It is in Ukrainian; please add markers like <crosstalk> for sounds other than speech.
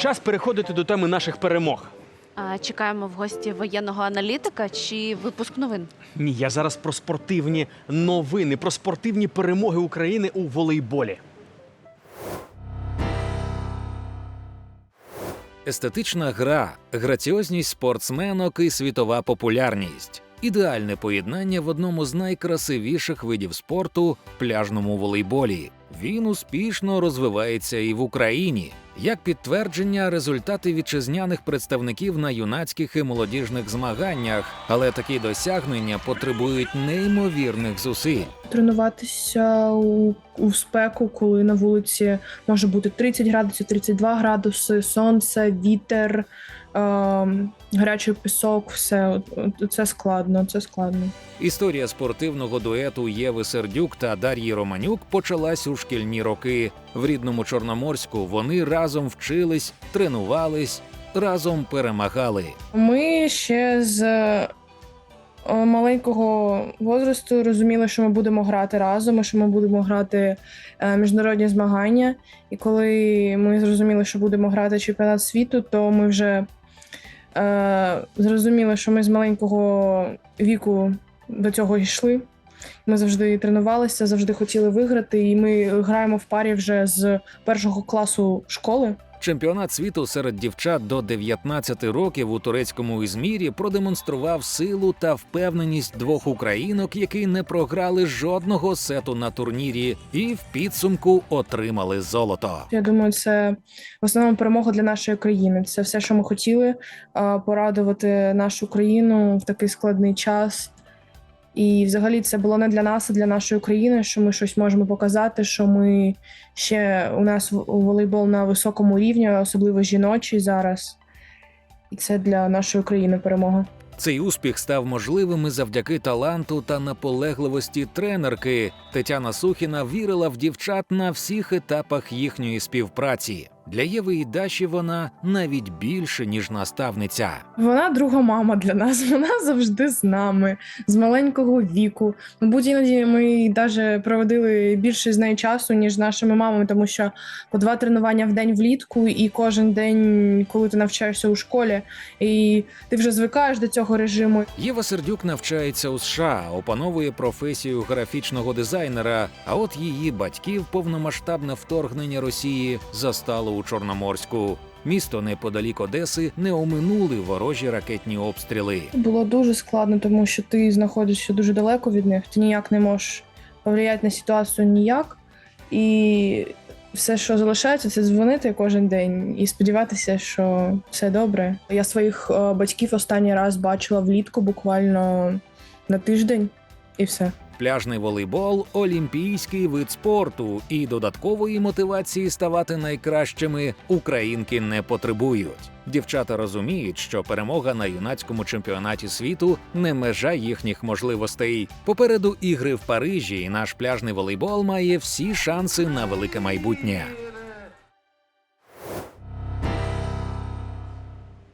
Час переходити до теми наших перемог. А, чекаємо в гості воєнного аналітика чи випуск новин. Ні, я зараз про спортивні новини, про спортивні перемоги України у волейболі. Естетична гра, граціозність спортсменок і світова популярність. Ідеальне поєднання в одному з найкрасивіших видів спорту пляжному волейболі. Він успішно розвивається і в Україні. Як підтвердження, результати вітчизняних представників на юнацьких і молодіжних змаганнях, але такі досягнення потребують неймовірних зусиль. тренуватися у, у спеку, коли на вулиці може бути 30 градусів, 32 градуси, сонце, вітер, ем, гарячий пісок, все це складно. Це складно. Історія спортивного дуету Єви Сердюк та Дар'ї Романюк почалась у шкільні роки. В рідному Чорноморську вони разом вчились, тренувались, разом перемагали. Ми ще з е, маленького возрасту розуміли, що ми будемо грати разом, і що ми будемо грати е, міжнародні змагання. І коли ми зрозуміли, що будемо грати чемпіонат світу, то ми вже е, зрозуміли, що ми з маленького віку до цього йшли. Ми завжди тренувалися, завжди хотіли виграти, і ми граємо в парі вже з першого класу школи. Чемпіонат світу серед дівчат до 19 років у турецькому Ізмірі продемонстрував силу та впевненість двох українок, які не програли жодного сету на турнірі, і в підсумку отримали золото. Я думаю, це в основному перемога для нашої країни. Це все, що ми хотіли порадувати нашу країну в такий складний час. І взагалі це було не для нас, а для нашої країни, що ми щось можемо показати, що ми ще у нас волейбол на високому рівні, особливо жіночий зараз. І це для нашої країни перемога. Цей успіх став можливим і завдяки таланту та наполегливості тренерки. Тетяна Сухіна вірила в дівчат на всіх етапах їхньої співпраці. Для Єви і Даші вона навіть більше ніж наставниця. Вона друга мама для нас. <laughs> Вона завжди з нами з маленького віку. Мабуть, іноді ми навіть проводили більше з нею часу, ніж з нашими мамами, тому що по два тренування в день влітку, і кожен день, коли ти навчаєшся у школі, і ти вже звикаєш до цього режиму. Єва Сердюк навчається у США, опановує професію графічного дизайнера. А от її батьків повномасштабне вторгнення Росії застало у Чорноморську. Місто неподалік Одеси не оминули ворожі ракетні обстріли. Було дуже складно, тому що ти знаходишся дуже далеко від них. Ти ніяк не можеш повлияти на ситуацію ніяк. І все, що залишається, це дзвонити кожен день і сподіватися, що все добре. Я своїх е, батьків останній раз бачила влітку буквально на тиждень, і все. Пляжний волейбол олімпійський вид спорту, і додаткової мотивації ставати найкращими українки не потребують. Дівчата розуміють, що перемога на юнацькому чемпіонаті світу не межа їхніх можливостей. Попереду ігри в Парижі, і наш пляжний волейбол має всі шанси на велике майбутнє.